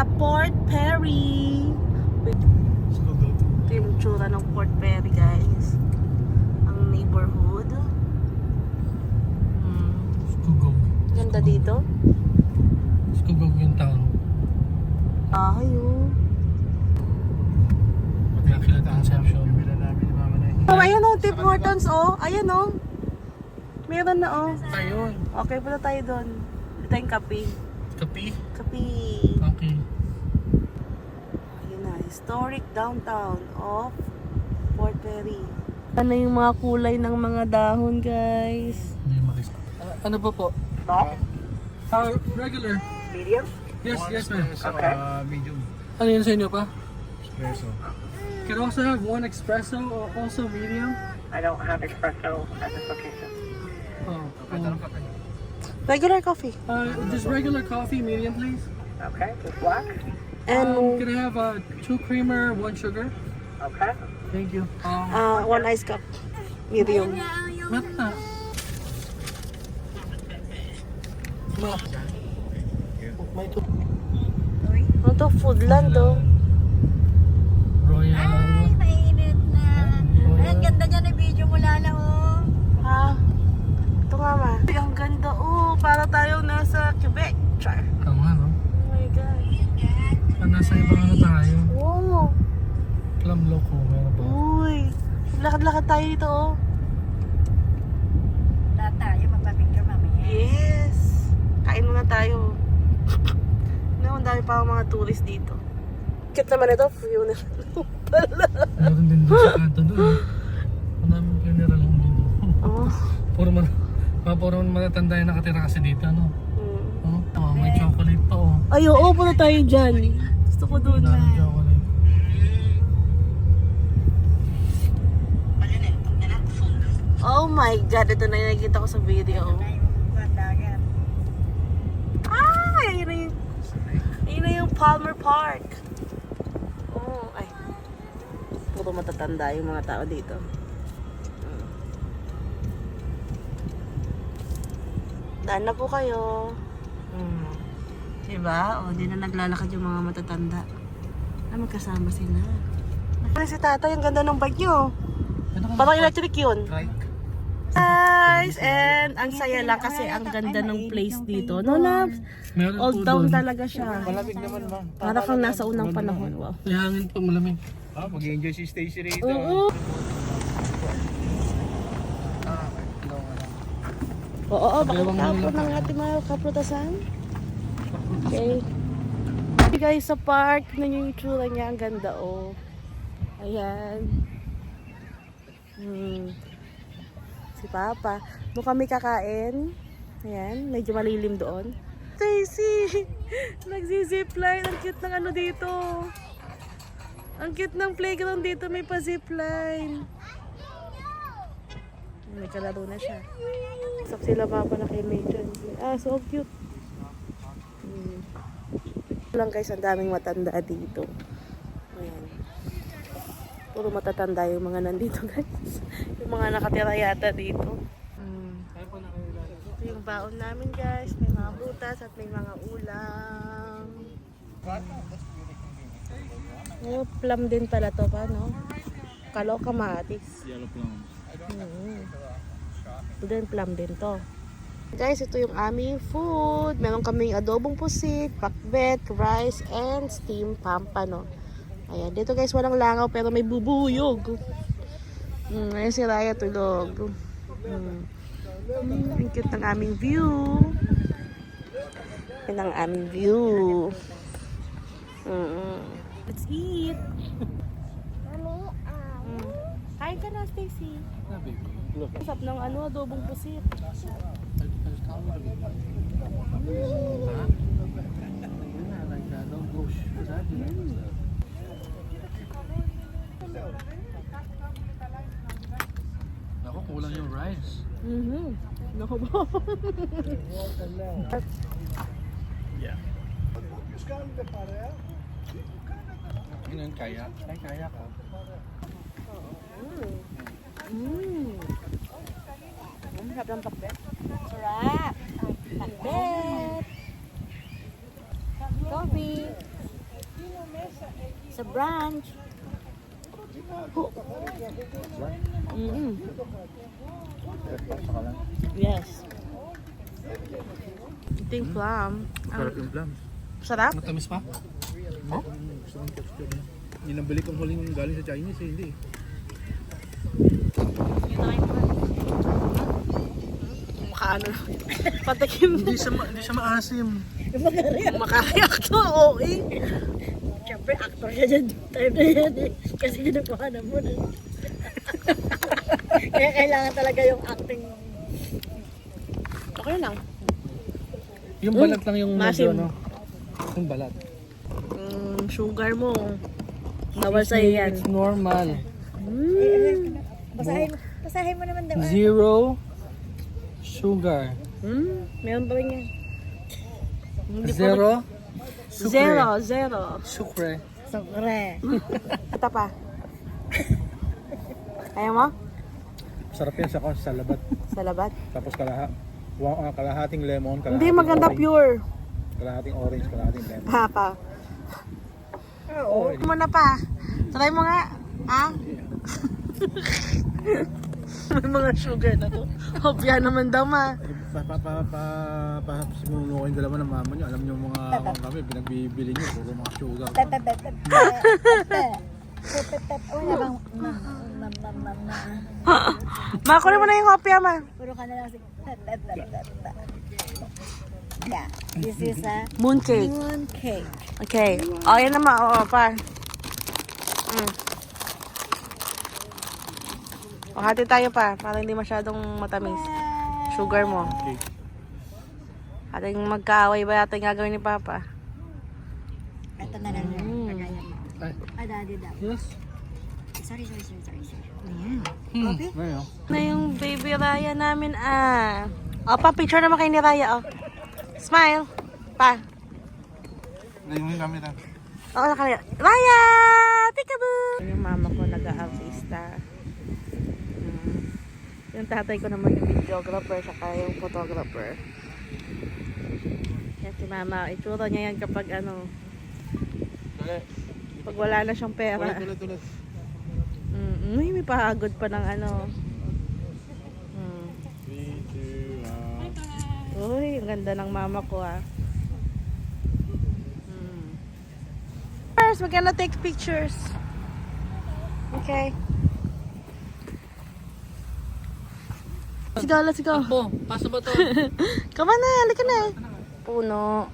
sa Port Perry. Ito yung tsura ng Port Perry, guys. Ang neighborhood. Hmm. Ganda dito. Skugog yung town. Ah, oh. Immaculate Conception. Oh, ayan oh, Tim Hortons oh. Ayan oh. Meron na oh. Ayun. Okay, punta tayo doon. Dito tayong kape. Kapi. Kape. Okay. Ayun na, historic downtown of Port Perry. Ano yung mga kulay ng mga dahon, guys? Hindi makis. Ah, ano po po? Uh, regular. Medium? Yes, yes ma'am. Okay. Uh, medium Ano yun sa inyo pa? espresso. Can also have one espresso or also medium. I don't have espresso at this location. Oh. um, Regular coffee. uh, just regular coffee, medium please. Okay, just black. And Um, can I have uh, two creamer, one sugar? Okay. Thank you. Um, uh, one ice cup. Medium. mata. Ma. May two. Ano to? Foodland oh. Nasa ibang ano tayo? Wow. Plum Loco, meron ba? Uy. Lakad-lakad tayo dito oh. Lahat tayo, magpapicture mamaya. Yes. Kain muna tayo. No, ang dami pa akong mga tourist dito. Cute naman ito. Funeral pala. Meron din doon sa kanto doon. Ang daming funeral home din doon. Oh. Puro man, mga puro man matatanda yung nakatira kasi dito, ano? Mm. Oh, oh may chocolate pa, oh. Ay, oo, punta tayo dyan. Gusto ko doon. Chocolate. Oh my God, ito na yung nakikita ko sa video. Ay, ayun na yung, ayun na yung Palmer Park. Oh, ay. Puro matatanda yung mga tao dito. Mm. Daan na po kayo. Mm. Diba? O, di na naglalakad yung mga matatanda. Ah, magkasama sila. Ano si tatay, ang ganda ng bike nyo. Ano? Parang electric yun. Trike. Guys, and ang saya lang kasi ang ganda ng place dito. No, po Old town talaga siya. Malamig naman ba? Para kang nasa unang panahon. Wow. May hangin pa, malamig. Ah, mag-enjoy si Stacy rito. Oo. Oo, oo, baka nila. ng ating mga kaprutasan. Okay. Hey guys, sa park, na yung itsura niya, ang ganda oh. Ayan. Hmm. Si Papa. Doon kami kakain. Ayan, medyo malilim doon. Stacy! Nagsi-zipline. Ang cute ng ano dito. Ang cute ng playground dito. May pa-zipline. May kalaro na siya. Sak sila papa na kay Major. Ah, so cute. Lang guys, ang daming matanda dito. Ayan. Puro matatanda yung mga nandito guys. yung mga nakatira yata dito. Hmm. Ito yung baon namin guys. May mga butas at may mga ulam. Oh, plum din pala to pa, no? Kalo kamatis. Yellow plums. Mm. Ito din, plum din to. Guys, ito yung aming food. Meron kaming adobong pusit, pakbet, rice, and steamed pampano. Ayan, dito guys, walang langaw pero may bubuyog. Mm, ayan si Raya tulog. Mm. Mm, ang cute ng aming view. Yan ang aming view. Mm. Let's eat. Mm. Kain ka na, Stacy. Ang sarap ng ano, adobong pusit. Ako, kulang yung rice. Mhm. Naku ba? Yeah. Yun ang kaya. Ay, kaya ko. Mm. Ang sarap ng pakbet. Sarap. Pakbet. Coffee. Sa. Mm-mm. Pasok ka lang. Yes. Ito yung plum. Ang Sarap yung plums. sarap. Matamis pa? Oh? Yun ang balik kong huling galing sa Chinese eh, hindi eh. Makaano. Patikim. Hindi siya, ma- hindi siya maasim. Makayak to. Okay. Siyempre, actor ka dyan. Time na yan eh. Kasi ginukuha na mo na. Kaya kailangan talaga yung acting. Okay lang. Yung balat lang yung medyo, no? Yung balat. Mm, sugar mo. Bawal sa'yo yan. It's normal. Basahin, basahin mo naman diba? Zero sugar. Hmm, meron pa rin yan. Hindi Zero sucre. Zero, zero. Sucre. Sokre. Ito pa. Ayaw mo? Sarap yan sa, sa labat. Sa labat? Tapos kalaha, wa- ah, kalahating lemon, kalahating Hindi, maganda orange, pure. Kalahating orange, kalahating lemon. Pa, pa. Oo. Muna pa. Try mo nga. Ha? May mga sugar na to. Hopya naman daw ma. Pa, pa, pa, pa, pa, sinuno ko yung dalawa ng mama niyo. Alam niyo mga kung kami, pinagbibili niyo, puro mga sugar. Pepe, pepe, pepe. Pepe, pepe. Wala bang... Ma, ma, ma, ma, ma. Ma, kunin mo na yung hopya ma. Puro ka na lang si... Pepe, pepe, pepe. Yeah. This is a Mooncake. moon cake. Okay. O, yan naman. Oo, pa. Mm. O, hati tayo pa. Para hindi masyadong matamis. Sugar mo. Okay. Ating magkaaway ba natin gagawin ni Papa? Ito na lang. Mm. Kagaya mo. Ay. Ah, daddy daw. Yes. Sorry, sorry, sorry, sorry. sorry. Hmm. Okay? Ngayon, Na yung baby Raya namin ah. O, pa, picture naman kayo ni Raya, oh. Smile. Pa. ngayon yung ah. Oo, nakali. Raya! Tikaboo! Yung mama ko nag-artista. Yung tatay ko naman yung videographer saka yung photographer. Yan si mama. Itsura niya yan kapag ano, pag wala na siyang pera. ulit, ulit, ulit. Mm, may pagod pa ng ano. Mm. Three, two, one. Uy, ang ganda ng mama ko ah. Mm. First, we're gonna take pictures. Okay. Let's go, let's go. Po, paso ba to? Come on na, halika na. Puno.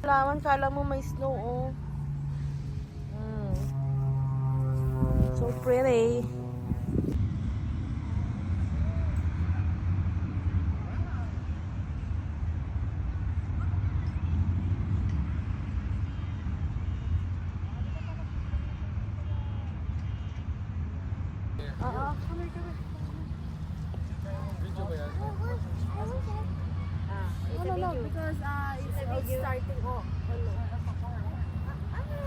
Kailangan, kala mo may snow, oh. Mm. So pretty. Here. No, no, no, because uh, it's, it's starting off. Ano?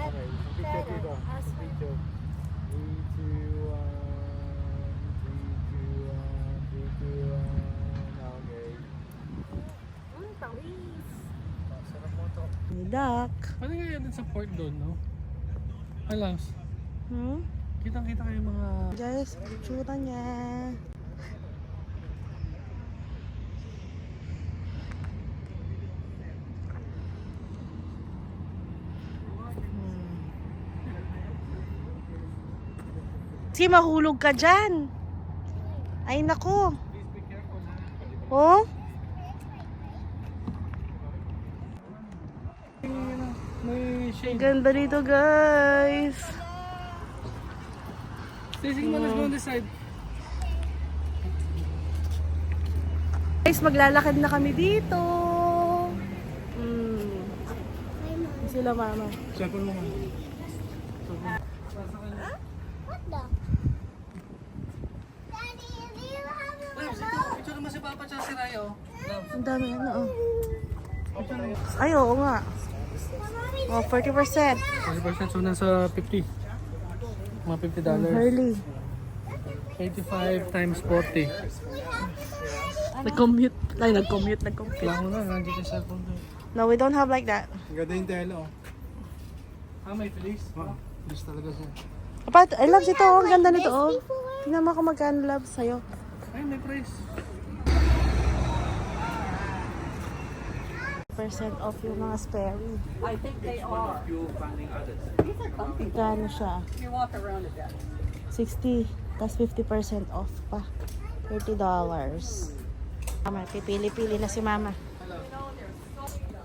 Okay, picture dito. Picture. One. Three, two, one. Okay. Sarap mo to. Duck. Ano nga yan sa port doon, no? Ay, Lance. Hmm? Kitang-kita kayo mga... Guys, itsura niya. Hmm. Si mahulog ka dyan. Ay, nako. Oh? May shade. ganda dito, guys. Stacey, mo, let's go on this side. Guys, maglalakad na kami dito. Hmm. Sila mama. Cellphone mo. Lance, ito. Ito naman si Papa tsaka si Raya, oh. Lance. Ang dami ano, oh. Ay, oo nga. Oh, 40%. 40% so nasa 50. Mga 50 dollars. Hurley. 85 times 40. Nag-commute. Ay, nag-commute, nag-commute. Mo na, nandiyan ka sa cellphone ko. No, we don't have like that. Ang ganda yung telo. Ah, may police? Oh, please talaga siya. Kapat, I love ito. oh. Ang ganda nito, oh. Tingnan mo kung magkano love sa'yo. Ay, may price. Percent off yung mga Sperry. I think they are. Magkano siya? You walk around it that. 60. Tapos 50% off pa. $30. Mama, pipili-pili na si mama.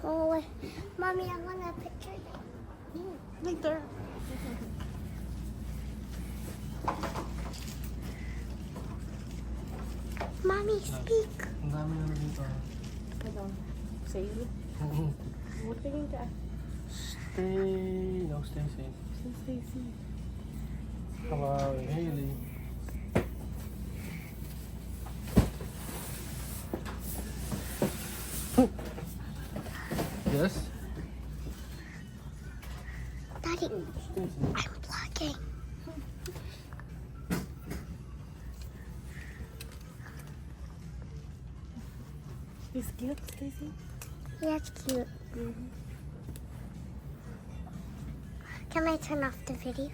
Oh. Mommy, I want a picture. Later. Mommy, speak. Ang dami na dito. Ano? Sale? Oo. Tingin ka. Stay, no, stay safe. Si Stacy. Hello, Haley. Yes? Daddy, I'm vlogging. He's cute, Stacy. Yeah, it's cute. Mm-hmm. Can I turn off the video?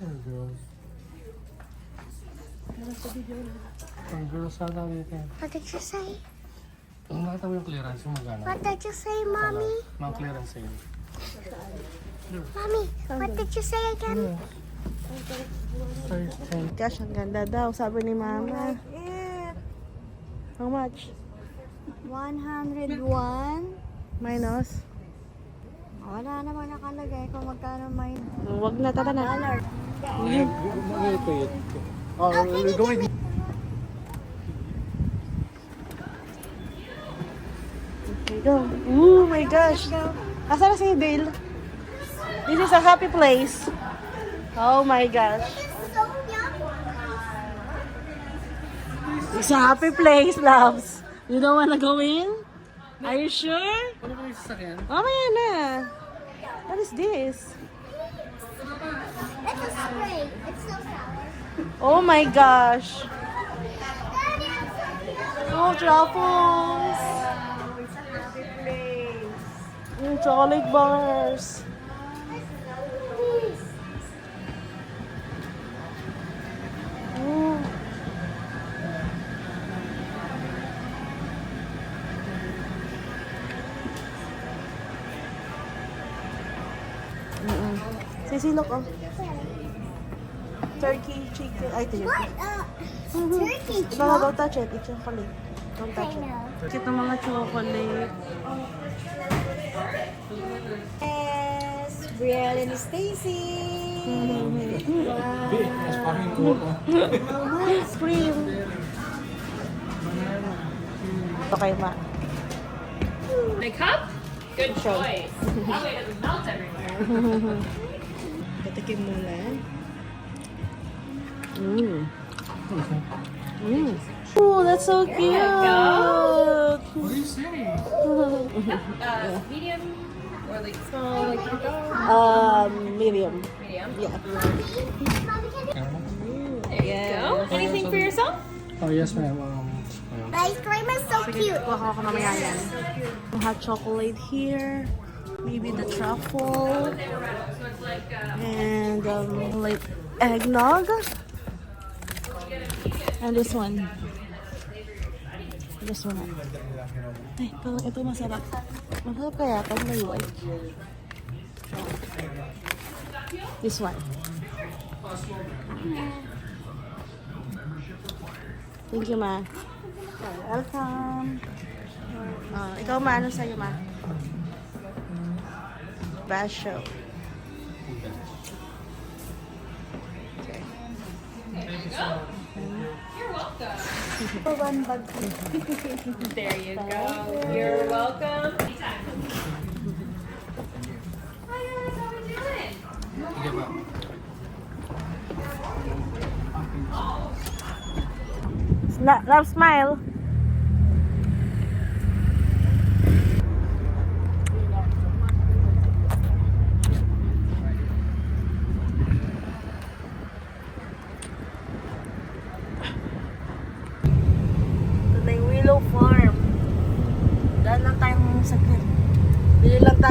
Ang girls. Ang girls sana dito. What did you say? Ang nakita mo yung clearance yung magana. What did you say, Mommy? Mga clearance sale. Mommy, what did you say again? Stay safe. Gosh, ang ganda daw, sabi ni mama. How much? 101. Minus? Wala naman nakalagay kung magkano may Huwag na, tara na. Wait. Oh, we're going. Okay, go. Oh my gosh. Asa na si Dale? This is a happy place. Oh my gosh. It's a happy place, loves. You don't wanna go in? Are you sure? Ano ba yung sasakyan? Mamaya na. What is this? It's a spray. It's so sour. Oh my gosh. Oh, truffles. Chocolate bars. Sisilok oh. Turkey, chicken. Ay, turkey. What? Uh, turkey No, no, chop? don't touch it. It's chocolate. Don't touch it. Cute ng mga chocolate. Yes, Brielle and Stacy. Mas parang yung Ice cream. Ito kay Ma. The cup? Good choice. that way it doesn't melt everywhere. Patikim muna. Mmm. Mmm. Oh, that's so cute. What are you saying? Uh, medium or like small, like you go. Um, medium. Medium. Yeah. There you go. Anything for yourself? Oh, yes, ma'am. Um, ayun. The ice cream is so cute. Kuha ko mamaya. Hot chocolate here. Maybe the truffle. And um, like eggnog. And this one. This one. Ay, parang ito masarap. Masarap kaya pag may white. This one. Thank you, ma. Welcome. Ah, ikaw ma, ano sa'yo ma? Basho. Okay. You're welcome. One. There you go. You're welcome. Anytime. Hi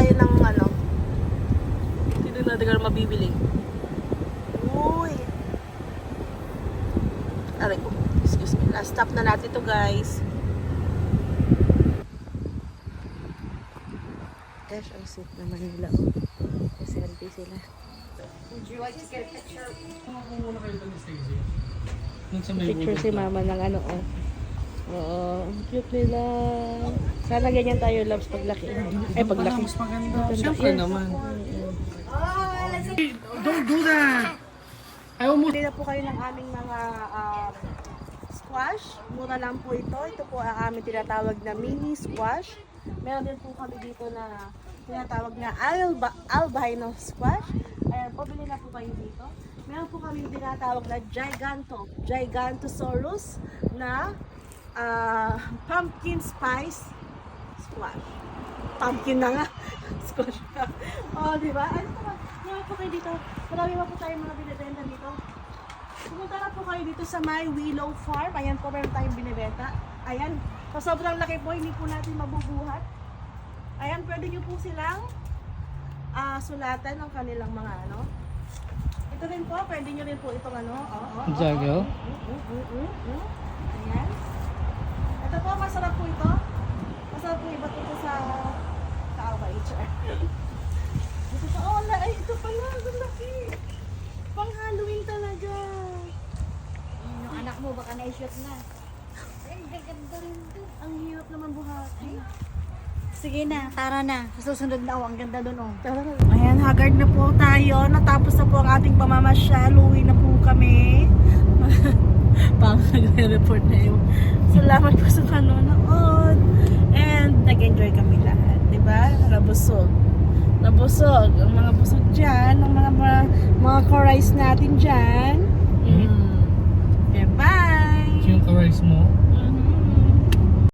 tayo ng ano. Dito natin ka mabibili. Uy. Aray ko. Excuse me. Last stop na natin to guys. Gosh, ang sweet naman nila. Oh. Selfie sila. Would you like to get a picture? May Picture si mama ng ano oh. Oo, ang cute nila. Sana ganyan tayo loves paglaki. Ay, paglaki. Mas maganda. Siyempre naman. Bili na po kayo ng aming mga um, squash. Mura lang po ito. Ito po ang aming tinatawag na mini squash. Meron din po kami dito na tinatawag na alba, albino squash. Ayan po, bili na po kayo dito. Meron po kami tinatawag na giganto, gigantosaurus na ah, pumpkin spice squash. Pumpkin na nga. Squash na. oh, di ba? Ano pa? Meron po kayo dito. Marami pa po tayong mga binibenta dito. Pumunta na po kayo dito sa My Willow Farm. Ayan po, meron tayong binibenta. Ayan. So, sobrang laki po, hindi po natin mabubuhat. Ayan, pwede nyo po silang ah, sulatan ng kanilang mga ano. Ito rin po, pwede nyo rin po itong ano. Oo, oo, oo. Mm, mm, mm, mm. Ayan. Ito po, masarap po ito. Masarap po iba ito sa kaaway. Char. Ito pa, oh, la, ay, ito pala, ang laki. Pang Halloween talaga. Yung anak mo baka na-shoot na. Ay, gaganda rin to. Ang hirap naman buhatin. Sige na, tara na. Susunod na oh, ang ganda doon oh. Ayan, haggard na po tayo. Natapos na po ang ating pamamasyal. Uwi na po kami. Pang nagre-report na yun. Salamat po sa panonood. And nag-enjoy kami lahat. Diba? Nabusog. Nabusog. Ang mga busog dyan. Ang mga mga, mga korais natin dyan. Mm. Okay, bye! Yung ka-rice mo.